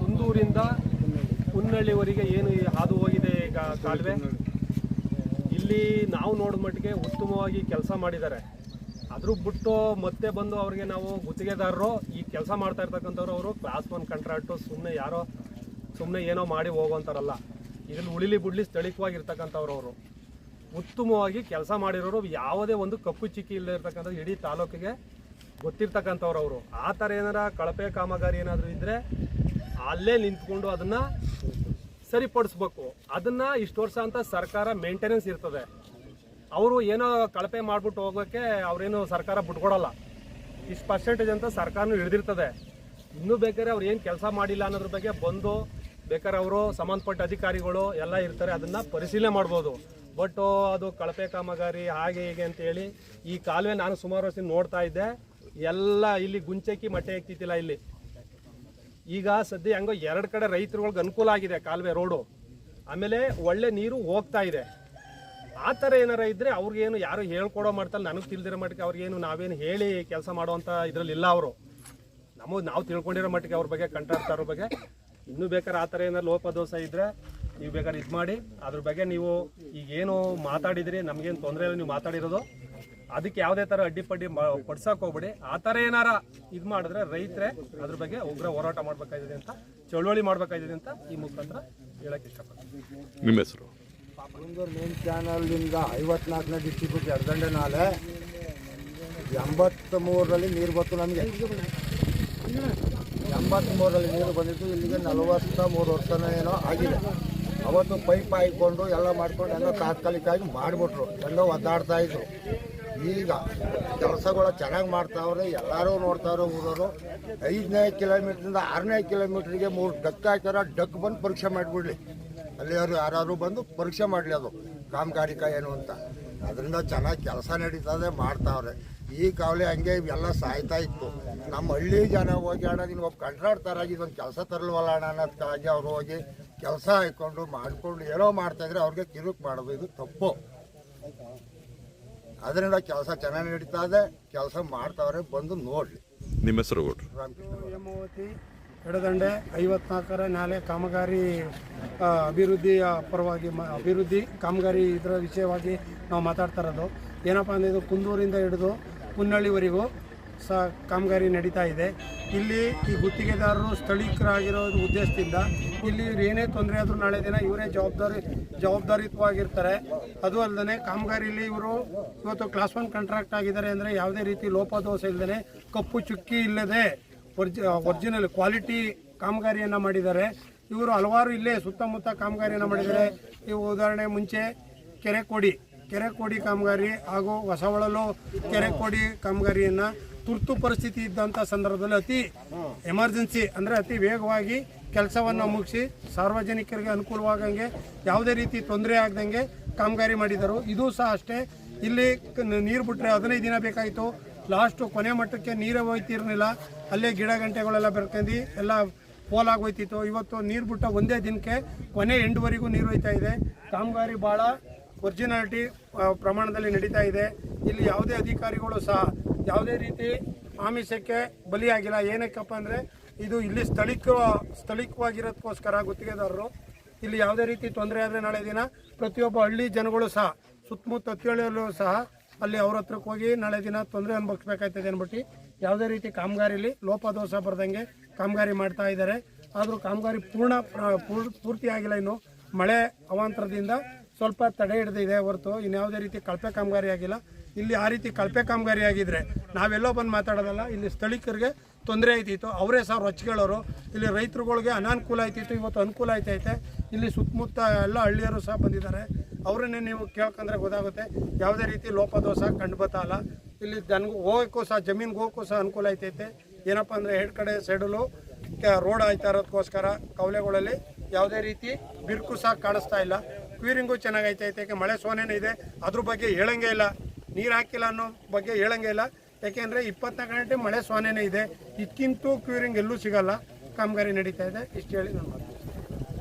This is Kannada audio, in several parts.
ಕುಂದೂರಿಂದ ಹುನ್ನಳ್ಳಿವರೆಗೆ ಏನು ಹಾದು ಹೋಗಿದೆ ಈಗ ಕಾಲುವೆ? ಇಲ್ಲಿ ನಾವು ನೋಡಿದ ಮಟ್ಟಿಗೆ ಉತ್ತಮವಾಗಿ ಕೆಲಸ ಮಾಡಿದ್ದಾರೆ. ಅದ್ರ ಬಿಟ್ಟು ಮತ್ತೆ ಬಂದು ಅವ್ರಿಗೆ ನಾವು ಗುತ್ತಿಗೆದಾರರು ಈ ಕೆಲಸ ಮಾಡ್ತಾ ಇರ್ತಕ್ಕಂಥವ್ರು ಅವರು ಕ್ಲಾಸ್ ಒನ್ ಕಾಂಟ್ರಾಕ್ಟು ಸುಮ್ಮನೆ ಯಾರೋ ಸುಮ್ಮನೆ ಏನೋ ಮಾಡಿ ಹೋಗುವಂತಾರಲ್ಲ ಇದ್ರಲ್ಲಿ ಉಳಿಲಿ ಬಿಡ್ಲಿ ಸ್ಥಳೀಯವಾಗಿರ್ತಕ್ಕಂಥವ್ರು ಅವರು. ಉತ್ತಮವಾಗಿ ಕೆಲಸ ಮಾಡಿರೋರು ಯಾವುದೇ ಒಂದು ಕಪ್ಪು ಚಿಕ್ಕಿ ಇಲ್ಲದೆ ಇರ್ತಕ್ಕಂಥ ಇಡೀ ತಾಲೂಕಿಗೆ ಗೊತ್ತಿರ್ತಕ್ಕಂಥವ್ರು ಅವರು ಆ ಥರ ಏನಾರ ಕಳಪೆ ಕಾಮಗಾರಿ ಏನಾದರೂ ಇದ್ದರೆ ಅಲ್ಲೇ ನಿಂತ್ಕೊಂಡು ಅದನ್ನು ಸರಿಪಡಿಸ್ಬೇಕು. ಅದನ್ನು ಇಷ್ಟು ವರ್ಷ ಅಂತ ಸರ್ಕಾರ ಮೇಂಟೆನೆನ್ಸ್ ಇರ್ತದೆ. ಅವರು ಏನೋ ಕಳಪೆ ಮಾಡಿಬಿಟ್ಟು ಹೋಗೋಕ್ಕೆ ಅವರೇನು ಸರ್ಕಾರ ಬಿಟ್ಕೊಡಲ್ಲ. ಇಷ್ಟು ಪರ್ಸೆಂಟೇಜ್ ಅಂತ ಸರ್ಕಾರನೂ ಹಿಡಿದಿರ್ತದೆ. ಇನ್ನೂ ಬೇಕಾದ್ರೆ ಅವ್ರು ಏನು ಕೆಲಸ ಮಾಡಿಲ್ಲ ಅನ್ನೋದ್ರ ಬಗ್ಗೆ ಬಂದು ಬೇಕಾದ್ರೆ ಅವರು ಸಂಬಂಧಪಟ್ಟ ಅಧಿಕಾರಿಗಳು ಎಲ್ಲ ಇರ್ತಾರೆ, ಅದನ್ನು ಪರಿಶೀಲನೆ ಮಾಡ್ಬೋದು. ಬಟ್ ಅದು ಕಳಪೆ ಕಾಮಗಾರಿ ಹಾಗೆ ಹೀಗೆ ಅಂತೇಳಿ ಈ ಕಾಲುವೆ ನಾನು ಸುಮಾರು ವರ್ಷ ನೋಡ್ತಾ ಇದ್ದೆ. ಎಲ್ಲ ಇಲ್ಲಿ ಗುಂಚಕ್ಕಿ ಮಟ್ಟೆ ಆಗ್ತಿತ್ತಿಲ್ಲ ಇಲ್ಲಿ. ಈಗ ಸದ್ಯ ಹೆಂಗೋ ಎರಡು ಕಡೆ ರೈತರುಗಳ್ಗೆ ಅನುಕೂಲ ಆಗಿದೆ ಕಾಲುವೆ ರೋಡು. ಆಮೇಲೆ ಒಳ್ಳೆ ನೀರು ಹೋಗ್ತಾ ಇದೆ. ಆ ಥರ ಏನಾರ ಇದ್ದರೆ ಅವ್ರಿಗೇನು ಯಾರು ಹೇಳ್ಕೊಡೋ ಮಾಡ್ತಲ್ಲ ನನಗೆ ತಿಳಿದಿರೋ ಮಟ್ಟಿಗೆ ಅವ್ರಿಗೇನು ನಾವೇನು ಹೇಳಿ ಕೆಲಸ ಮಾಡುವಂಥ ಇದರಲ್ಲಿ ಇಲ್ಲ ಅವರು. ನಮಗೆ ನಾವು ತಿಳ್ಕೊಂಡಿರೋ ಮಟ್ಟಿಗೆ ಅವ್ರ ಬಗ್ಗೆ ಕಂಟ್ರಾಕ್ಟರ್ ಬಗ್ಗೆ. ಇನ್ನೂ ಬೇಕಾದ್ರೆ ಆ ಥರ ಏನಾರು ಲೋಪದೋಷ ಇದ್ರೆ ನೀವು ಬೇಕಾದ್ರೆ ಇದು ಮಾಡಿ ಅದ್ರ ಬಗ್ಗೆ ನೀವು ಈಗೇನು ಮಾತಾಡಿದ್ರಿ, ನಮಗೇನು ತೊಂದರೆ ಇಲ್ಲ, ನೀವು ಮಾತಾಡಿರೋದು. ಅದಕ್ಕೆ ಯಾವುದೇ ಥರ ಅಡ್ಡಿಪಡ್ಡಿ ಮ- ಪಡ್ಸಕ್ ಹೋಗ್ಬೇಡಿ. ಆ ಥರ ಏನಾರ ಇದು ಮಾಡಿದ್ರೆ ರೈತರೇ ಅದ್ರ ಬಗ್ಗೆ ಉಗ್ರ ಹೋರಾಟ ಮಾಡ್ಬೇಕಾಗಿದೆ ಅಂತ ಚಳುವಳಿ ಮಾಡ್ಬೇಕಾಗಿದೆ ಅಂತ ಈ ಮುಖಾಂತರ ಹೇಳಕ್ ಇಷ್ಟಪಡ್ತೀನಿ. ನಿಮ್ಮ ಹೆಸರು? ಬೆಂಗಳೂರು ಮೇನ್ ಚಾನಲ್ನಿಂದ ಐವತ್ನಾಲ್ಕನೇ ಡಿಸ್ಟ್ರಿಬ್ಯೂಟ್ ಎರಡಂಡೆ ನಾಳೆ ಎಂಬತ್ತ್ ಮೂರರಲ್ಲಿ ನೀರು ಬಂತು ನಮಗೆ. ಎಂಬತ್ತ್ಮೂರರಲ್ಲಿ ನೀರು ಬಂದಿದ್ದು ಇಲ್ಲಿಗೆ ನಲವತ್ತ ಮೂರು ವರ್ಷನೇ ಏನೋ ಆಗಿದೆ. ಅವತ್ತು ಪೈಪ್ ಹಾಯ್ಕೊಂಡು ಎಲ್ಲ ಮಾಡ್ಕೊಂಡು ಎಲ್ಲ ತಾತ್ಕಾಲಿಕವಾಗಿ ಮಾಡಿಬಿಟ್ರು. ಎಲ್ಲ ಒದ್ದಾಡ್ತಾ ಇದ್ರು. ಈಗ ಕೆಲಸಗಳು ಚೆನ್ನಾಗಿ ಮಾಡ್ತಾವ್ರೆ, ಎಲ್ಲರೂ ನೋಡ್ತಾವ್ರೆ ಊರವರು. ಐದನೇ ಕಿಲೋಮೀಟ್ರಿಂದ ಆರನೇ ಕಿಲೋಮೀಟ್ರಿಗೆ ಮೂರು ಡಕ್ ಹಾಕ್ಯಾರ, ಡಕ್ ಬಂದು ಪರೀಕ್ಷೆ ಮಾಡಿಬಿಡ್ಲಿ. ಅಲ್ಲಿಯವರು ಯಾರು ಬಂದು ಪರೀಕ್ಷೆ ಮಾಡಲಿ ಅದು, ಕಾಮಗಾರಿಕ ಏನು ಅಂತ. ಅದರಿಂದ ಚೆನ್ನಾಗಿ ಕೆಲಸ ನಡೀತದೆ, ಮಾಡ್ತಾವ್ರೆ. ಈ ಕಾವಲೆ ಹಂಗೆ ಇವೆಲ್ಲ ಸಾಯ್ತಾ ಇತ್ತು. ನಮ್ಮ ಹಳ್ಳಿ ಜನ ಹೋಗಿ, ಅಣ್ಣ ಒಬ್ಬ ಕಂಟ್ರಾಡ್ತಾರಾಗಿ ಇದೊಂದು ಕೆಲಸ ತರಲ್ವಲ್ಲ ಅಣ್ಣ ಅನ್ನೋದಕ್ಕಾಗಿ ಅವ್ರು ಹೋಗಿ ಕೆಲಸ ಹಾಕ್ಕೊಂಡು ಮಾಡಿಕೊಂಡು ಏನೋ ಮಾಡ್ತಾಯಿದ್ರೆ ಅವ್ರಿಗೆ ಕಿರುಕು ಮಾಡೋದು, ಇದು ತಪ್ಪು. ಅದರಿಂದ ಕೆಲಸ ಚೆನ್ನಾಗಿ ನಡೀತಾ ಇದೆ. ಕೆಲಸ ಮಾಡ್ತಾವ್ರೆ ಬಂದು ನೋಡ್ಲಿ. ನಿಮ್ಮ ಹೆಸರು ಹೇಮಾವತಿ ಎಡದಂಡೆ ಐವತ್ನಾಲ್ಕರ ನಾಲೆ ಕಾಮಗಾರಿ ಆ, ಅಭಿವೃದ್ಧಿಯ ಪರವಾಗಿ ಮ- ಅಭಿವೃದ್ಧಿ ಕಾಮಗಾರಿ ಇದರ ವಿಷಯವಾಗಿ ನಾವು ಮಾತಾಡ್ತಾ ಇರೋದು. ಏನಪ್ಪ ಅಂದರೆ ಇದು ಕುಂದೂರಿಂದ ಹಿಡಿದು ಕುನ್ನಳ್ಳಿವರೆಗೂ ಸಹ ಕಾಮಗಾರಿ ನಡೀತಾ ಇದೆ. ಇಲ್ಲಿ ಈ ಗುತ್ತಿಗೆದಾರರು ಸ್ಥಳೀಕರಾಗಿರೋ ಉದ್ದೇಶದಿಂದ ಇಲ್ಲಿ ಏನೇ ತೊಂದರೆ ಆದರೂ ನಾಳೆ ದಿನ ಇವರೇ ಜವಾಬ್ದಾರಿ ಜವಾಬ್ದಾರಿತ್ವವಾಗಿರ್ತಾರೆ ಅದು ಅಲ್ಲದೆ ಕಾಮಗಾರಿಯಲ್ಲಿ ಇವರು ಇವತ್ತು ಕ್ಲಾಸ್ ಒನ್ ಕಾಂಟ್ರಾಕ್ಟ್ ಆಗಿದ್ದಾರೆ ಅಂದರೆ ಯಾವುದೇ ರೀತಿ ಲೋಪದೋಷ ಇಲ್ಲದೆ ಕಪ್ಪು ಚುಕ್ಕಿ ಇಲ್ಲದೆ ಒರ್ಜಿ ಒರಿಜಿನಲ್ ಕ್ವಾಲಿಟಿ ಕಾಮಗಾರಿಯನ್ನು ಮಾಡಿದ್ದಾರೆ. ಇವರು ಹಲವಾರು ಇಲ್ಲೇ ಸುತ್ತಮುತ್ತ ಕಾಮಗಾರಿಯನ್ನು ಮಾಡಿದ್ದಾರೆ. ಇವು ಉದಾಹರಣೆ ಮುಂಚೆ ಕೆರೆ ಕೋಡಿ ಕೆರೆ ಕೋಡಿ ಕಾಮಗಾರಿ ಹಾಗೂ ಹೊಸವಳಲು ಕೆರೆ ಕೋಡಿ ಕಾಮಗಾರಿಯನ್ನು ತುರ್ತು ಪರಿಸ್ಥಿತಿ ಇದ್ದಂಥ ಸಂದರ್ಭದಲ್ಲಿ ಅತಿ ಎಮರ್ಜೆನ್ಸಿ ಅಂದರೆ ಅತಿ ವೇಗವಾಗಿ ಕೆಲಸವನ್ನು ಮುಗಿಸಿ ಸಾರ್ವಜನಿಕರಿಗೆ ಅನುಕೂಲವಾಗಂಗೆ ಯಾವುದೇ ರೀತಿ ತೊಂದರೆ ಆಗದಂಗೆ ಕಾಮಗಾರಿ ಮಾಡಿದರು. ಇದು ಸಹ ಅಷ್ಟೇ. ಇಲ್ಲಿ ನೀರು ಬಿಟ್ಟರೆ ಹದಿನೈದು ದಿನ ಬೇಕಾಯಿತು. ಲಾಸ್ಟು ಕೊನೆ ಮಟ್ಟಕ್ಕೆ ನೀರೇ ಹೋಯ್ತಿರ್ಲಿಲ್ಲ. ಅಲ್ಲೇ ಗಿಡ ಗಂಟೆಗಳೆಲ್ಲ ಬೆಳ್ಕೊಂಡು ಎಲ್ಲ ಪೋಲಾಗಿ ಹೋಯ್ತಿತ್ತು. ಇವತ್ತು ನೀರು ಬಿಟ್ಟ ಒಂದೇ ದಿನಕ್ಕೆ ಕೊನೆ ಎಂಟುವರೆಗೂ ನೀರು ಹೋಯ್ತಾ ಇದೆ. ಕಾಮಗಾರಿ ಭಾಳ ಒರಿಜಿನಾಲಿಟಿ ಪ್ರಮಾಣದಲ್ಲಿ ನಡೀತಾ ಇದೆ. ಇಲ್ಲಿ ಯಾವುದೇ ಅಧಿಕಾರಿಗಳು ಸಹ ಯಾವುದೇ ರೀತಿ ಆಮಿಷಕ್ಕೆ ಬಲಿಯಾಗಿಲ್ಲ. ಏನಕ್ಕಪ್ಪ ಅಂದರೆ ಇದು ಇಲ್ಲಿ ಸ್ಥಳೀಕ ಸ್ಥಳೀಕವಾಗಿರೋದಕ್ಕೋಸ್ಕರ ಗುತ್ತಿಗೆದಾರರು ಇಲ್ಲಿ ಯಾವುದೇ ರೀತಿ ತೊಂದರೆ ಆದರೆ ನಾಳೆ ದಿನ ಪ್ರತಿಯೊಬ್ಬ ಹಳ್ಳಿ ಜನಗಳು ಸಹ, ಸುತ್ತಮುತ್ತ ಹತ್ತಿಯಲ್ಲೂ ಸಹ ಅಲ್ಲಿ ಅವ್ರ ಹತ್ರಕ್ಕೆ ಹೋಗಿ ನಾಳೆ ದಿನ ತೊಂದರೆ ಅನುಭವಿಸ್ಬೇಕಾಯ್ತದೆ ಅಂದ್ಬಿಟ್ಟು ಯಾವುದೇ ರೀತಿ ಕಾಮಗಾರಿಲಿ ಲೋಪದೋಷ ಬರ್ದಂಗೆ ಕಾಮಗಾರಿ ಮಾಡ್ತಾ ಇದ್ದಾರೆ. ಆದರೂ ಕಾಮಗಾರಿ ಪೂರ್ಣ, ಪೂರ್ತಿಯಾಗಿಲ್ಲ ಇನ್ನು. ಮಳೆ ಅವಾಂತರದಿಂದ ಸ್ವಲ್ಪ ತಡೆ ಹಿಡಿದಿದೆ ಹೊರತು ಇನ್ಯಾವುದೇ ರೀತಿ ಕಳಪೆ ಕಾಮಗಾರಿ ಆಗಿಲ್ಲ. ಇಲ್ಲಿ ಆ ರೀತಿ ಕಳಪೆ ಕಾಮಗಾರಿ ಆಗಿದ್ರೆ ನಾವೆಲ್ಲೋ ಬಂದು ಮಾತಾಡೋದಲ್ಲ, ಇಲ್ಲಿ ಸ್ಥಳೀಕರಿಗೆ ತೊಂದರೆ ಆಯ್ತಿತ್ತು. ಅವರೇ ಸಹ ರೊಚ್ಚಿಗಳವರು. ಇಲ್ಲಿ ರೈತರುಗಳಿಗೆ ಅನಾನುಕೂಲ ಆಯ್ತಿತ್ತು, ಇವತ್ತು ಅನುಕೂಲ ಆಯ್ತೈತೆ ಇಲ್ಲಿ ಸುತ್ತಮುತ್ತ ಎಲ್ಲ ಹಳ್ಳಿಯರು ಸಹ ಬಂದಿದ್ದಾರೆ. ಅವರನ್ನೇ ನೀವು ಕೇಳ್ಕೊಂಡ್ರೆ ಗೊತ್ತಾಗುತ್ತೆ. ಯಾವುದೇ ರೀತಿ ಲೋಪದೋಷ ಕಂಡು ಬರ್ತಾ ಇಲ್ಲ. ಇಲ್ಲಿ ನನಗೂ ಹೋಗೋಕ್ಕೂ ಸಹ, ಜಮೀನಿಗೆ ಹೋಗೋಕ್ಕೂ ಸಹ ಅನುಕೂಲ ಆಯ್ತೈತೆ ಏನಪ್ಪ ಅಂದರೆ ಎರಡು ಕಡೆ ಸೈಡಲ್ಲೂ ರೋಡ್ ಆಯ್ತಾ ಇರೋದಕ್ಕೋಸ್ಕರ ಕವಲೆಗಳಲ್ಲಿ ಯಾವುದೇ ರೀತಿ ಬಿರುಕು ಸಹ ಕಾಣಿಸ್ತಾ ಇಲ್ಲ. ಕ್ಯೂರಿಂಗು ಚೆನ್ನಾಗಿ ಐತೆ. ಯಾಕೆ ಮಳೆ ಸೋನೆನೇ ಇದೆ ಅದ್ರ ಬಗ್ಗೆ ಹೇಳಂಗೆ ಇಲ್ಲ. ನೀರು ಹಾಕಿಲ್ಲ ಅನ್ನೋ ಬಗ್ಗೆ ಹೇಳಂಗೆ ಇಲ್ಲ. ಯಾಕೆಂದರೆ ಇಪ್ಪತ್ನಾಲ್ಕು ಗಂಟೆ ಮಳೆ ಸೋನೆನೇ ಇದೆ. ಇದಕ್ಕಿಂತೂ ಕ್ಯೂರಿಂಗ್ ಎಲ್ಲೂ ಸಿಗಲ್ಲ. ಕಾಮಗಾರಿ ನಡೀತಾ ಇದೆ. ಇಷ್ಟು ಹೇಳಿ ನಾನು ಮಾತು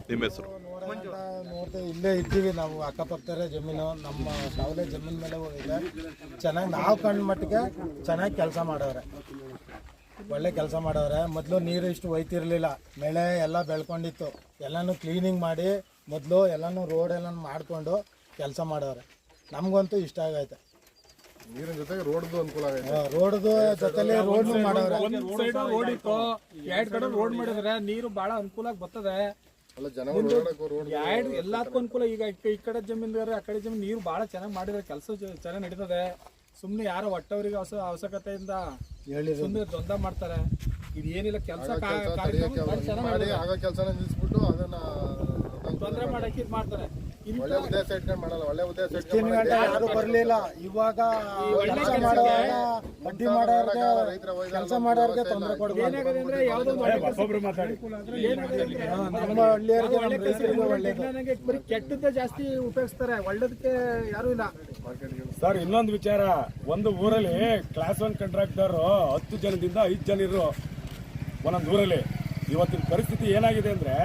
ನಿಮ್ಮ ಹೆಸರು? ನೋಡ್ತಾ ಇಲ್ಲೇ ಇದ್ದೀವಿ ನಾವು ಅಕ್ಕಪಕ್ಕದ ಜಮೀನು. ನಮ್ಮ ಸಾವಲೆ ಜಮೀನ್ ಮೇಲೆ ಹೋಗಿದೆ. ಚೆನ್ನಾಗಿ ನಾವು ಕಂಡ ಮಟ್ಟಿಗೆ ಚೆನ್ನಾಗಿ ಕೆಲಸ ಮಾಡವ್ರೆ. ಒಳ್ಳೆ ಕೆಲಸ ಮಾಡವ್ರೆ. ಮೊದಲು ನೀರು ಇಷ್ಟು ಒಯ್ತಿರ್ಲಿಲ್ಲ. ಮಳೆ ಎಲ್ಲ ಬೆಳ್ಕೊಂಡಿತ್ತು. ಎಲ್ಲನೂ ಕ್ಲೀನಿಂಗ್ ಮಾಡಿ ಮೊದಲು ಎಲ್ಲನೂ ರೋಡ್ ಎಲ್ಲ ಮಾಡಿಕೊಂಡು ಕೆಲಸ ಮಾಡವ್ರೆ. ನಮಗಂತೂ ಇಷ್ಟ ಆಗೈತೆ. ನೀರಿನ ಜೊತೆಗೆ ರೋಡ್ದು ಅನುಕೂಲ ಆಗೈತೆ. ರೋಡ್ದು ಜೊತೆಲಿ ರೋಡ್ ಮಾಡವ್ರೆ. ಒಂದ್ ಸೈಡ್ ರೋಡ್ ಇತ್ತು. ಎರಡ್ ಕಡೆ ರೋಡ್ ಮಾಡಿದ್ರೆ ನೀರು ಬಹಳ ಅನುಕೂಲ ಬರ್ತದೆ. ಅಲ್ಲ ಜನ ಓಡಾಡಕ್ಕೂ ರೋಡ್ ಎರಡ್ ಎಲ್ಲದಕ್ಕೂ ಅನುಕೂಲ. ಈಗ ಈ- ಈ ಕಡೆ ಜಮೀನ್ದಾರ ಆ ಕಡೆ ಜಮೀನ್ ನೀರು ಬಹಳ ಚೆನ್ನಾಗಿ ಮಾಡಿದ್ರೆ ಕೆಲಸ ಚೆನ್ನಾಗಿ ನಡೀತದೆ. ಸುಮ್ನೆ ಯಾರೋ ಒಟ್ಟವರಿಗೆ ಅವಸ ಅವಶ್ಯಕತೆಯಿಂದ ಸುಮ್ಮನೆ ದ್ವಂದ್ವ ಮಾಡ್ತಾರೆ. ಇದು ಏನಿಲ್ಲ ಕೆಲಸ ತಡೆಯಕ್ಕೆ ಅವ್ರು ಮಾಡಿ ಆಗೋ ಕೆಲಸನ ನಿಲ್ಲಿಸ್ಬಿಟ್ಟು ಅದನ್ನ ತೊಂದರೆ ಮಾಡಕ್ಕೆ ಇದು ಮಾಡ್ತಾರೆ. ಒಳ್ಳೆ ಉದ್ದೇಶ ಇಟ್ಕೊಂಡು ಮಾಡಲ್ಲ ಒಳ್ಳೆ ಉದ್ದೇಶ ಇಟ್ಕೊಂಡು ಗಂಟೆ ಯಾರು ಬರ್ಲಿಲ್ಲ. ಇವಾಗ ಕೆಲಸ ಮಾಡುವಾಗ ಬಡ್ಡಿ ಮಾಡೋರ್ಗೆ ಕೆಲಸ ಮಾಡೋರ್ಗೆ ತೊಂದರೆ ಕೊಡ್ಬೇಕು ಏನಾಗಿದೆ ಅಂದ್ರೆ ಯಾವ್ದೋ ನಮ್ಮ ಹಳ್ಳಿಯರಿಗೆ ನಮ್ಮ ರೈತರಿಗೆ ಒಳ್ಳೇದು. ನನಗೆ ಬರೀ ಕೆಟ್ಟದ್ದೇ ಜಾಸ್ತಿ ಉಪಯೋಗಿಸ್ತಾರೆ ಒಳ್ಳೇದಕ್ಕೆ ಯಾರು ಇಲ್ಲ. ಸರ್ ಇನ್ನೊಂದು ವಿಚಾರ. ಒಂದು ಊರಲ್ಲಿ ಕ್ಲಾಸ್ ಒನ್ ಕಾಂಟ್ರಾಕ್ಟರ್ ಹತ್ತು ಜನದಿಂದ ಐದು ಜನ ಇರು ಒಂದೊಂದು ಊರಲ್ಲಿ. ಇವತ್ತಿನ ಪರಿಸ್ಥಿತಿ ಏನಾಗಿದೆ ಅಂದ್ರೆ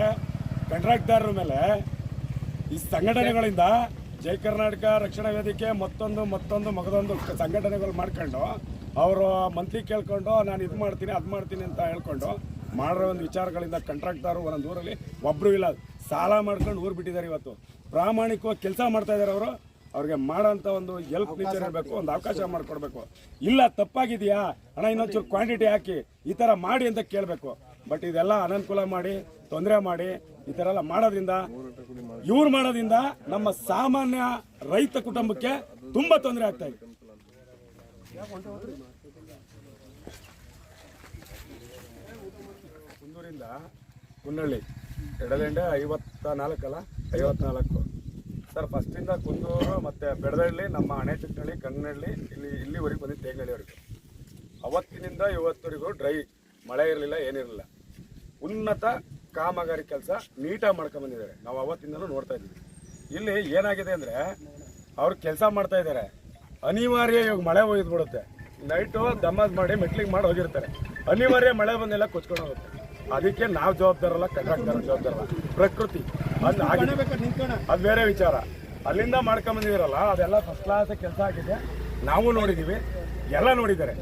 ಕಾಂಟ್ರಾಕ್ಟರ್ ಮೇಲೆ ಈ ಸಂಘಟನೆಗಳಿಂದ ಜೈ ಕರ್ನಾಟಕ ರಕ್ಷಣಾ ವೇದಿಕೆ ಮತ್ತೊಂದು ಮತ್ತೊಂದು ಮಗದೊಂದು ಸಂಘಟನೆಗಳು ಮಾಡ್ಕೊಂಡು ಅವರು ಮಂತ್ಲಿ ಕೇಳ್ಕೊಂಡು ನಾನು ಇದು ಮಾಡ್ತೀನಿ ಅದು ಮಾಡ್ತೀನಿ ಅಂತ ಹೇಳ್ಕೊಂಡು ಮಾಡಿರೋ ಒಂದು ವಿಚಾರಗಳಿಂದ ಕಂಟ್ರಾಕ್ಟರು ಒಂದೊಂದು ಊರಲ್ಲಿ ಒಬ್ಬರು ಇಲ್ಲ ಸಾಲ ಮಾಡ್ಕೊಂಡು ಊರು ಬಿಟ್ಟಿದ್ದಾರೆ ಇವತ್ತು. ಪ್ರಾಮಾಣಿಕವಾಗಿ ಕೆಲಸ ಮಾಡ್ತಾ ಇದ್ದಾರೆ ಅವರು. ಅವ್ರಿಗೆ ಮಾಡೋಂಥ ಒಂದು ಹೆಲ್ಪ್ ನೇಚರ್ ಇರಬೇಕು ಒಂದು ಅವಕಾಶ ಮಾಡಿಕೊಡ್ಬೇಕು. ಇಲ್ಲ ತಪ್ಪಾಗಿದೆಯಾ? ಹಣ ಇನ್ನೊಂಚೂರು ಕ್ವಾಂಟಿಟಿ ಹಾಕಿ ಈ ಥರ ಮಾಡಿ ಅಂತ ಕೇಳಬೇಕು. ಬಟ್ ಇದೆಲ್ಲ ಅನನುಕೂಲ ಮಾಡಿ, ತೊಂದರೆ ಮಾಡಿ, ಈ ಥರ ಎಲ್ಲ ಮಾಡೋದ್ರಿಂದ, ಇವ್ರು ಮಾಡೋದ್ರಿಂದ ನಮ್ಮ ಸಾಮಾನ್ಯ ರೈತ ಕುಟುಂಬಕ್ಕೆ ತುಂಬಾ ತೊಂದರೆ ಆಗ್ತಾ ಇದೆ. ಕುಂದೂರಿಂದ ಕುನ್ನಳ್ಳಿ ಎಡದಂಡೆ ಐವತ್ತ ನಾಲ್ಕಲ್ಲ ಐವತ್ನಾಲ್ಕು. ಸರ್, ಫಸ್ಟಿಂದ ಕುಂದೂರು ಮತ್ತು ಬೆಡದಳ್ಳಿ, ನಮ್ಮ ಅಣೆಚಿಕ್ಕನಹಳ್ಳಿ ಕನ್ನಳ್ಳಿ, ಇಲ್ಲಿ ಇಲ್ಲಿವರೆಗೆ ಬಂದಿದ್ದು ತೇಗನಹಳ್ಳಿವರೆಗೆ ಅವತ್ತಿನಿಂದ ಇವತ್ತವರೆಗೂ ಡ್ರೈ, ಮಳೆ ಇರಲಿಲ್ಲ, ಏನಿರಲಿಲ್ಲ. ಉನ್ನತ ಕಾಮಗಾರಿ ಕೆಲಸ ನೀಟಾಗಿ ಮಾಡ್ಕೊಂಬಂದಿದ್ದಾರೆ ನಾವು ಅವತ್ತಿಂದಲೂ ನೋಡ್ತಾ ಇದ್ದೀವಿ. ಇಲ್ಲಿ ಏನಾಗಿದೆ ಅಂದರೆ, ಅವ್ರು ಕೆಲಸ ಮಾಡ್ತಾ ಇದ್ದಾರೆ. ಅನಿವಾರ್ಯ ಇವಾಗ ಮಳೆ ಒಯ್ದು ಬಿಡುತ್ತೆ ನೈಟು ದಮ್ಮದ್ ಮಾಡಿ ಮೆಟ್ಲಿಗೆ ಮಾಡಿ ಹೋಗಿರ್ತಾರೆ. ಅನಿವಾರ್ಯ ಮಳೆ ಬಂದೆಲ್ಲ ಕೊಚ್ಕೊಂಡು ಹೋಗುತ್ತೆ. ಅದಕ್ಕೆ ನಾವು ಜವಾಬ್ದಾರಲ್ಲ ಕಾಂಟ್ರಾಕ್ಟರ್ ಜವಾಬ್ದಾರಲ್ಲ ಪ್ರಕೃತಿ. ಅದು ಅದು ಬೇರೆ ವಿಚಾರ. ಅಲ್ಲಿಂದ ಮಾಡ್ಕೊಂಬಂದಿದ್ದೀರಲ್ಲ ಅದೆಲ್ಲ ಫಸ್ಟ್ ಕ್ಲಾಸ್ ಕೆಲಸ ಆಗಿದೆ. ನಾವು ನೋಡಿದ್ದೀವಿ ಎಲ್ಲ ನೋಡಿದ್ದಾರೆ.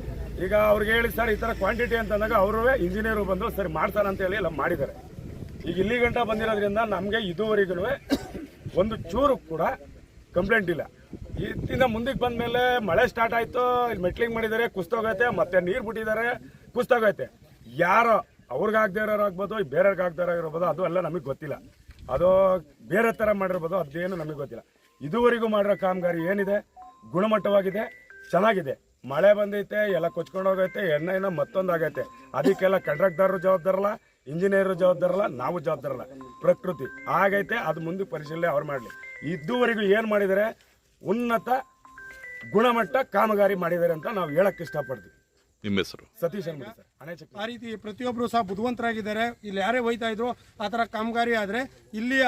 ಈಗ ಅವ್ರಿಗೆ ಹೇಳಿ, ಸರ್, ಈ ಥರ ಕ್ವಾಂಟಿಟಿ ಅಂತಂದಾಗ ಅವರು ಇಂಜಿನಿಯರು ಬಂದು ಸರಿ ಮಾಡ್ತಾರೆ ಅಂತ ಹೇಳಿ ಎಲ್ಲ ಮಾಡಿದ್ದಾರೆ. ಈಗ ಇಲ್ಲಿ ಗಂಟ ಬಂದಿರೋದ್ರಿಂದ ನಮಗೆ ಇದುವರೆಗೂ ಒಂದು ಚೂರು ಕೂಡ ಕಂಪ್ಲೇಂಟ್ ಇಲ್ಲ. ಇತ್ತಿಂದ ಮುಂದಕ್ಕೆ ಬಂದ್ಮೇಲೆ ಮಳೆ ಸ್ಟಾರ್ಟ್ ಆಯಿತು, ಇಲ್ಲಿ ಮೆಟ್ಲಿಂಗ್ ಮಾಡಿದ್ದಾರೆ ಕುಸ್ತೋಗೈತೆ ಮತ್ತೆ ನೀರು ಬಿಟ್ಟಿದ್ದಾರೆ ಕುಸ್ತೋಗೈತೆ ಯಾರೋ ಅವ್ರಿಗಾಗದೇ ಇರೋರು ಆಗ್ಬೋದು ಬೇರೆಯವ್ರಿಗೆ ಅದು ಎಲ್ಲ ನಮಗೆ ಗೊತ್ತಿಲ್ಲ. ಅದು ಬೇರೆ ಥರ ಮಾಡಿರ್ಬೋದು, ಅದೇನು ನಮಗೆ ಗೊತ್ತಿಲ್ಲ. ಇದುವರೆಗೂ ಮಾಡಿರೋ ಕಾಮಗಾರಿ ಏನಿದೆ? ಗುಣಮಟ್ಟವಾಗಿದೆ? ಚೆನ್ನಾಗಿದೆ. ಮಳೆ ಬಂದೈತೆ ಎಲ್ಲ ಕೊಚ್ಕೊಂಡು ಹೋಗೈತೆ ಎಣ್ಣೆನ ಮತ್ತೊಂದು ಆಗೈತೆ. ಅದಕ್ಕೆಲ್ಲ ಕಂಟ್ರಾಕ್ಟರ್ ಜವಾಬ್ದಾರಲ್ಲ ಇಂಜಿನಿಯರ್ ಜವಾಬ್ದಾರಲ್ಲ ನಾವು ಜವಾಬ್ದಾರಲ್ಲ. ಪ್ರಕೃತಿ ಆಗೈತೆ ಅದು ಮುಂದೆ ಪರಿಶೀಲನೆ ಅವ್ರು ಮಾಡಲಿ. ಇದುವರೆಗೂ ಏನು ಮಾಡಿದರೆ? ಉನ್ನತ ಗುಣಮಟ್ಟ ಕಾಮಗಾರಿ ಮಾಡಿದ್ದಾರೆ ಅಂತ ನಾವು ಹೇಳಕ್ಕೆ ಇಷ್ಟಪಡ್ತೀವಿ. ನಿಮ್ಮ ಹೆಸರು? ಸತೀಶ್ ಅನ್ಬಿಡಿ ಸರ್. ಹಣೆ ಆ ರೀತಿ ಪ್ರತಿಯೊಬ್ಬರು ಸಹ ಬುದ್ಧಿವಂತರಾಗಿದ್ದಾರೆ. ಇಲ್ಲಿ ಯಾರೇ ಹೋಯ್ತಾ ಇದ್ರು ಆ ಥರ ಕಾಮಗಾರಿ ಆದರೆ ಇಲ್ಲಿಯ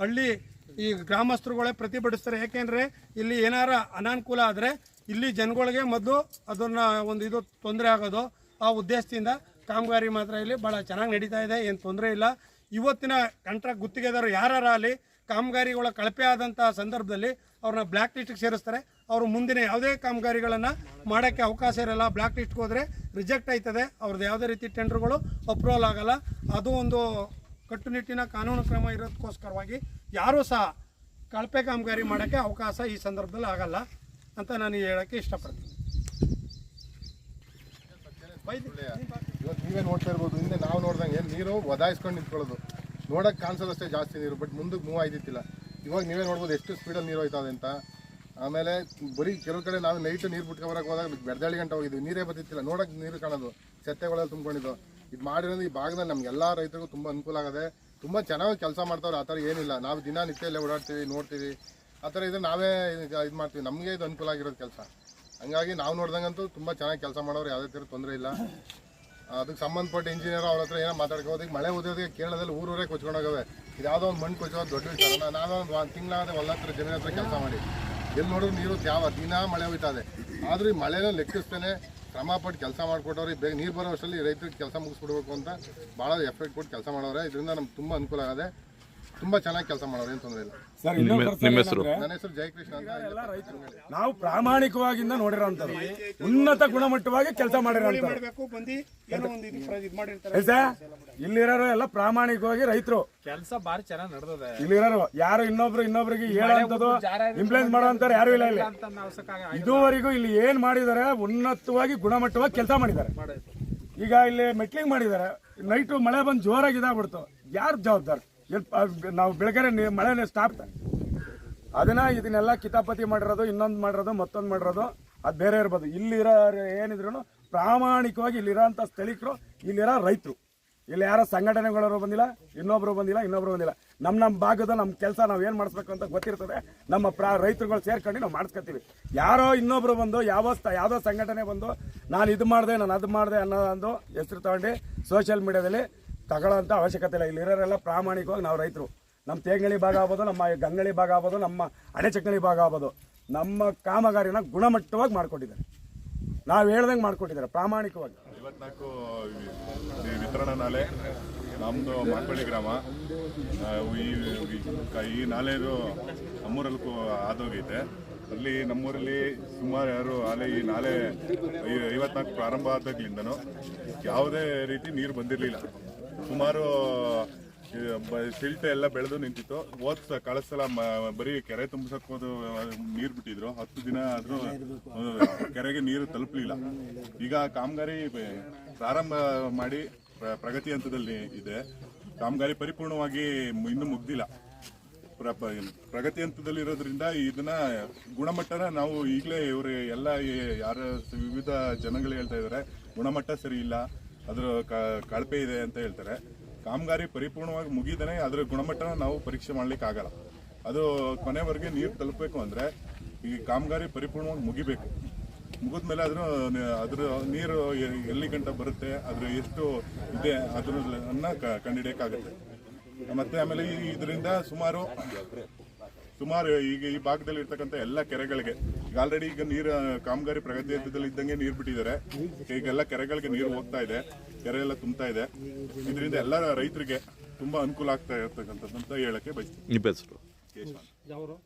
ಹಳ್ಳಿ ಈ ಗ್ರಾಮಸ್ಥರುಗಳೇ ಪ್ರತಿಭಟಿಸ್ತಾರೆ. ಯಾಕೆಂದರೆ ಇಲ್ಲಿ ಏನಾರ ಅನಾನುಕೂಲ ಆದರೆ ಇಲ್ಲಿ ಜನಗಳಿಗೆ ಮೊದಲು ಅದನ್ನ ಒಂದು ಇದು ತೊಂದರೆ ಆಗೋದು. ಆ ಉದ್ದೇಶದಿಂದ ಕಾಮಗಾರಿ ಮಾತ್ರ ಇಲ್ಲಿ ಭಾಳ ಚೆನ್ನಾಗಿ ನಡೀತಾ ಇದೆ. ಏನು ತೊಂದರೆ ಇಲ್ಲ. ಇವತ್ತಿನ ಕಾಂಟ್ರಾಕ್ಟ್ ಗುತ್ತಿಗೆದಾರರು ಯಾರು ಅಲ್ಲಿ ಕಾಮಗಾರಿಗಳ ಕಳಪೆ ಆದಂಥ ಸಂದರ್ಭದಲ್ಲಿ ಅವ್ರನ್ನ ಬ್ಲ್ಯಾಕ್ ಲಿಸ್ಟಿಗೆ ಸೇರಿಸ್ತಾರೆ. ಅವರು ಮುಂದಿನ ಯಾವುದೇ ಕಾಮಗಾರಿಗಳನ್ನು ಮಾಡೋಕ್ಕೆ ಅವಕಾಶ ಇರಲ್ಲ. ಬ್ಲ್ಯಾಕ್ ಲಿಸ್ಟ್ಗೆ ಹೋದರೆ ರಿಜೆಕ್ಟ್ ಆಯ್ತದೆ. ಅವ್ರದ್ದು ಯಾವುದೇ ರೀತಿ ಟೆಂಡರ್ಗಳು ಅಪ್ರೂವಲ್ ಆಗಲ್ಲ. ಅದು ಒಂದು ಕಟ್ಟುನಿಟ್ಟಿನ ಕಾನೂನು ಕ್ರಮ ಇರೋದಕ್ಕೋಸ್ಕರವಾಗಿ ಯಾರೂ ಸಹ ಕಳಪೆ ಕಾಮಗಾರಿ ಮಾಡೋಕ್ಕೆ ಅವಕಾಶ ಈ ಸಂದರ್ಭದಲ್ಲಿ ಆಗಲ್ಲ ಅಂತ ನಾನು ಹೇಳೋಕ್ಕೆ ಇಷ್ಟಪಡ್ತೀನಿ. ಇವತ್ತು ನೀವೇ ನೋಡ್ತಾ ಇರ್ಬೋದು, ಹಿಂದೆ ನಾವು ನೋಡ್ದಂಗೆ ನೀರು ಒದಾಯಿಸ್ಕೊಂಡು ನಿಂತ್ಕೊಳ್ಳೋದು. ನೋಡೋಕೆ ಕಾಣಿಸೋದಷ್ಟೇ ಜಾಸ್ತಿ ನೀರು ಬಟ್ ಮುಂದಕ್ಕೆ ಮೂವ್ ಆಯ್ತಿತ್ತಿಲ್ಲ ಇವಾಗ ನೀವೇ ನೋಡ್ಬೋದು ಎಷ್ಟು ಸ್ಪೀಡಲ್ಲಿ ನೀರು ಹೋಯ್ತದೆ ಅಂತ. ಆಮೇಲೆ ಬರೀ ಕೆಲವು ಕಡೆ ನಾವು ನೈಟ್ ನೀರು ಬಿಟ್ಕೊ ಬರಕ್ಕೆ ಹೋದಾಗ ಬೆಡ್ದಾಳಿ ಗಂಟೆ ಹೋಗಿದ್ವಿ, ನೀರೇ ಬರ್ತಿತ್ತಿಲ್ಲ ನೋಡೋಕೆ ನೀರು ಕಾಣೋದು ಸತ್ತೆಗಳಲ್ಲಿ ತುಂಬ್ಕೊಂಡಿದ್ದು. ಇದು ಮಾಡಿರೋದು ಈ ಭಾಗದಲ್ಲಿ ನಮ್ಗೆ ಎಲ್ಲ ರೈತರಿಗೂ ತುಂಬ ಅನುಕೂಲ ಆಗದೆ ತುಂಬ ಚೆನ್ನಾಗಿ ಕೆಲಸ ಮಾಡ್ತಾವ್ರೆ, ಆ ಥರ ಏನಿಲ್ಲ. ನಾವು ದಿನ ನಿತ್ಯ ಇಲ್ಲೇ ಓಡಾಡ್ತೀವಿ, ನೋಡ್ತೀವಿ. ಆ ಥರ ನಾವೇ ಇದು ಮಾಡ್ತೀವಿ. ನಮಗೆ ಇದು ಅನುಕೂಲ ಆಗಿರೋದು ಕೆಲಸ. ಹಂಗಾಗಿ ನಾವು ನೋಡ್ದಂಗಂತೂ ತುಂಬ ಚೆನ್ನಾಗಿ ಕೆಲಸ ಮಾಡೋರು ಯಾವುದೇ ಥರ ತೊಂದರೆ ಇಲ್ಲ. ಅದಕ್ಕೆ ಸಂಬಂಧಪಟ್ಟ ಇಂಜಿನಿಯರ್ ಅವ್ರ ಹತ್ರ ಏನೋ ಮಾತಾಡ್ಕೋದಕ್ಕೆ ಮಳೆ ಓದೋದಕ್ಕೆ ಕೇರಳದಲ್ಲಿ ಊರೂರೇ ಕೊಚ್ಕೊಂಡೋಗವೆ ಇದು ಯಾವುದೋ ಒಂದು ಮಣ್ಣು ಕೊಚ್ಚೋದು ದೊಡ್ಡ ವಿಚಾರ. ನಾನು ಒಂದು ತಿಂಗಳಾದ ಹೊಲ ಹತ್ರ, ಜಮೀನ ಹತ್ರ ಕೆಲಸ ಮಾಡಿ. ಎಲ್ಲಿ ನೋಡಿದ್ರು ನೀರು ಯಾವ ದಿನ ಮಳೆ ಹೋಯ್ತಾ ಇದೆ. ಆದ್ರೂ ಈ ಮಳೆನ ಲೆಕ್ಕಿಸ್ತೇನೆ ಶ್ರಮ ಪಟ್ಟು ಕೆಲಸ ಮಾಡಿಕೊಟ್ಟವ್ರಿಗೆ ಬೇಗ ನೀರು ಬರೋ ಅಷ್ಟರಲ್ಲಿ ರೈತರಿಗೆ ಕೆಲಸ ಮುಗಿಸ್ಬಿಡ್ಬೇಕು ಅಂತ ಭಾಳ ಎಫೆಕ್ಟ್ ಕೊಟ್ಟು ಕೆಲಸ ಮಾಡೋರೆ. ಇದರಿಂದ ನಮ್ಗೆ ತುಂಬ ಅನುಕೂಲ ಆಗದೆ ತುಂಬಾ ಚೆನ್ನಾಗಿ ಕೆಲಸ ಮಾಡೋರು ಏನು ತೊಂದರೆ ಇಲ್ಲ. ಸರ್ ನಿಮ್ಮ ನಿಮ್ಮ ಹೆಸರು? ನನ್ನ ಹೆಸರು ಜಯಕೃಷ್ಣ ಅಂತ ನಾವು ಪ್ರಾಮಾಣಿಕವಾಗಿಂದ ನೋಡಿರೋಂಥದ್ದು ಉನ್ನತ ಗುಣಮಟ್ಟವಾಗಿ ಕೆಲಸ ಮಾಡಿರೋಂಥದ್ದು ಮಾಡಬೇಕು ಬಂದು ಏನೋ ಒಂದು ಇದು ಪ್ರ- ಇದು ಮಾಡಿರ್ತಾರೆ. ಆಯ್ತಾ ಇಲ್ಲಿರೋರು ಎಲ್ಲ ಪ್ರಾಮಾಣಿಕವಾಗಿ ರೈತರು. ಕೆಲಸ ಬಾರಿ ಚೆನ್ನಾಗಿ ನಡೆದಿದೆ. ಇಲ್ಲಿರೋರು ಯಾರು ಇನ್ನೊಬ್ರು ಇನ್ನೊಬ್ರಿಗೆ ಹೇಳೋಂಥದ್ದು ಇಂಪ್ಲೇಸ್ ಮಾಡೋಂಥವ್ರು ಯಾರು ಇಲ್ಲ ಇಲ್ಲಿ. ಅಂತ ಅವಶ್ಯಕ ಇದುವರೆಗೂ ಇಲ್ಲಿ ಏನ್ ಮಾಡಿದ್ದಾರೆ ಉನ್ನತವಾಗಿ ಗುಣಮಟ್ಟವಾಗಿ ಕೆಲಸ ಮಾಡಿದ್ದಾರೆ. ಈಗ ಇಲ್ಲಿ ಮೆಟ್ಲಿಂಗ್ ಮಾಡಿದ್ದಾರೆ. ನೈಟು ಮಳೆ ಬಂದು ಜೋರಾಗಿ ಇದಾಗ್ಬಿಡ್ತು. ಯಾರು ಜವಾಬ್ದಾರಿ? ನಾವು ಬೆಳಗ್ಗೆ ಮಳೆನೇ ಸ್ಟಾಪ್ ಅದನ್ನ ಇದನ್ನೆಲ್ಲ ಕಿತಾಪತಿ ಮಾಡಿರೋದು, ಇನ್ನೊಂದು ಮಾಡಿರೋದು, ಮತ್ತೊಂದು ಮಾಡಿರೋದು, ಅದು ಬೇರೆ ಇರ್ಬೋದು. ಇಲ್ಲಿರೋ ಏನಿದ್ರು ಪ್ರಾಮಾಣಿಕವಾಗಿ ಇಲ್ಲಿರೋಂಥ ಸ್ಥಳೀಕರು, ಇಲ್ಲಿರೋ ರೈತರು. ಇಲ್ಲಿ ಯಾರೋ ಸಂಘಟನೆಗಳವರು ಬಂದಿಲ್ಲ, ಇನ್ನೊಬ್ರು ಬಂದಿಲ್ಲ ಇನ್ನೊಬ್ರು ಬಂದಿಲ್ಲ. ನಮ್ಮ ನಮ್ಮ ಭಾಗದ ನಮ್ಮ ಕೆಲಸ ನಾವು ಏನು ಮಾಡಿಸ್ಬೇಕು ಅಂತ ಗೊತ್ತಿರ್ತದೆ, ನಮ್ಮ ಪ್ರಾ ರೈತರುಗಳು ಸೇರ್ಕೊಂಡು ನಾವು ಮಾಡಿಸ್ಕೊತೀವಿ ಯಾರೋ ಇನ್ನೊಬ್ರು ಬಂದು, ಯಾವ ಯಾವುದೋ ಸಂಘಟನೆ ಬಂದು, ನಾನು ಇದು ಮಾಡಿದೆ, ನಾನು ಅದು ಮಾಡಿದೆ ಅನ್ನೋದೊಂದು ಹೆಸರು ತಗೊಂಡು ಸೋಷಿಯಲ್ ಮೀಡಿಯಾದಲ್ಲಿ ತಗೊಳ್ಳೋಂಥ ಅವಶ್ಯಕತೆ ಇಲ್ಲ. ಇಲ್ಲಿರೋರೆಲ್ಲ ಪ್ರಾಮಾಣಿಕವಾಗಿ ನಾವು ರೈತರು. ನಮ್ಮ ತೇಂಗಳಿ ಭಾಗ ಆಗ್ಬೋದು, ನಮ್ಮ ಗಂಗಳಿ ಭಾಗ ಆಗ್ಬೋದು, ನಮ್ಮ ಅಣೆಚಕ್ಕಳಿ ಭಾಗ ಆಗ್ಬೋದು. ನಮ್ಮ ಕಾಮಗಾರಿನ ಗುಣಮಟ್ಟವಾಗಿ ಮಾಡಿಕೊಟ್ಟಿದ್ದಾರೆ ನಾವು ಹೇಳ್ದಂಗೆ ಮಾಡಿಕೊಟ್ಟಿದ್ದಾರೆ ಪ್ರಾಮಾಣಿಕವಾಗಿ. ಐವತ್ನಾಲ್ಕು ವಿತರಣಾ ನಾಲೆ ನಮ್ಮದು ಮಾರ್ಪಳ್ಳಿ ಗ್ರಾಮ. ಈ, ಈ- ನಾಲೆದು ನಮ್ಮೂರಲ್ಲಿ ಆದೋಗೈತೆ. ಅಲ್ಲಿ ನಮ್ಮೂರಲ್ಲಿ ಸುಮಾರು ಯಾರು ಅಲೆ ಈ ನಾಲೆ ಐವತ್ನಾಲ್ಕು ಪ್ರಾರಂಭ ಆದಾಗ್ಲಿಂದನೂ ಯಾವುದೇ ರೀತಿ ನೀರು ಬಂದಿರಲಿಲ್ಲ. ಸುಮಾರು ಶಿಲ್ಟೆ ಎಲ್ಲ ಬೆಳೆದು ನಿಂತಿತ್ತು. ಹೋದ್ ಕಳಿಸಲ ಬರೀ ಕೆರೆ ತುಂಬಿಸಕ್ ಹೋದು ನೀರು ಬಿಟ್ಟಿದ್ರು. ಹತ್ತು ದಿನ ಆದ್ರೂ ಕೆರೆಗೆ ನೀರು ತಲುಪಲಿಲ್ಲ. ಈಗ ಕಾಮಗಾರಿ ಪ್ರಾರಂಭ ಮಾಡಿ, ಪ್ರ- ಪ್ರಗತಿ ಹಂತದಲ್ಲಿ ಇದೆ. ಕಾಮಗಾರಿ ಪರಿಪೂರ್ಣವಾಗಿ ಇನ್ನೂ ಮುಗ್ದಿಲ್ಲ. ಪ್ರ- ಪ್ರಗತಿ ಹಂತದಲ್ಲಿ ಇರೋದ್ರಿಂದ ಇದನ್ನ ಗುಣಮಟ್ಟನ ನಾವು ಈಗಲೇ ಇವರು ಎಲ್ಲ ಯಾರ, ವಿವಿಧ ಜನಗಳು ಹೇಳ್ತಾ ಇದ್ದಾರೆ ಗುಣಮಟ್ಟ ಸರಿ ಇಲ್ಲ. ಅದ್ರ ಕಳಪೆ ಇದೆ ಅಂತ ಹೇಳ್ತಾರೆ. ಕಾಮಗಾರಿ ಪರಿಪೂರ್ಣವಾಗಿ ಮುಗಿದನೆ ಅದರ ಗುಣಮಟ್ಟನ ನಾವು ಪರೀಕ್ಷೆ ಮಾಡ್ಲಿಕ್ಕೆ ಆಗಲ್ಲ. ಅದು ಕೊನೆವರೆಗೆ ನೀರು ತಲುಪಬೇಕು ಅಂದ್ರೆ ಈ ಕಾಮಗಾರಿ ಪರಿಪೂರ್ಣವಾಗಿ ಮುಗಿಬೇಕು. ಮುಗಿದ್ಮೇಲೆ ಅದ್ರ ಅದ್ರ ನೀರು ಎಲ್ಲಿ ಗಂಟ ಬರುತ್ತೆ, ಅದ್ರ ಎಷ್ಟು ಇದೆ ಅದ್ರನ್ನ ಕ- ಕಂಡಿಡಿಯಕ್ಕಾಗುತ್ತೆ. ಮತ್ತೆ ಆಮೇಲೆ ಇದರಿಂದ ಸುಮಾರು ಸುಮಾರು ಈಗ ಈ ಭಾಗದಲ್ಲಿ ಇರ್ತಕ್ಕಂಥ ಎಲ್ಲ ಕೆರೆಗಳಿಗೆ ಈಗ ಆಲ್ರೆಡಿ ಈಗ ನೀರು ಕಾಮಗಾರಿ ಪ್ರಗತಿ ಹಂತದಲ್ಲಿ ಇದ್ದಂಗೆ ನೀರು ಬಿಟ್ಟಿದ್ದಾರೆ. ಈಗೆಲ್ಲ ಕೆರೆಗಳಿಗೆ ನೀರು ಹೋಗ್ತಾ ಇದೆ ಕೆರೆ ಎಲ್ಲ ತುಂಬ್ತಾ ಇದೆ. ಇದರಿಂದ ಎಲ್ಲ ರೈತರಿಗೆ ತುಂಬಾ ಅನುಕೂಲ ಆಗ್ತಾ ಇರತಕ್ಕಂಥದ್ದು ಅಂತ ಹೇಳಕ್ಕೆ ಬಯಸ್ತೀನಿ. ನಿಮ್ಮ ಹೆಸರು? ಕೇಶವ ಯಾವರು?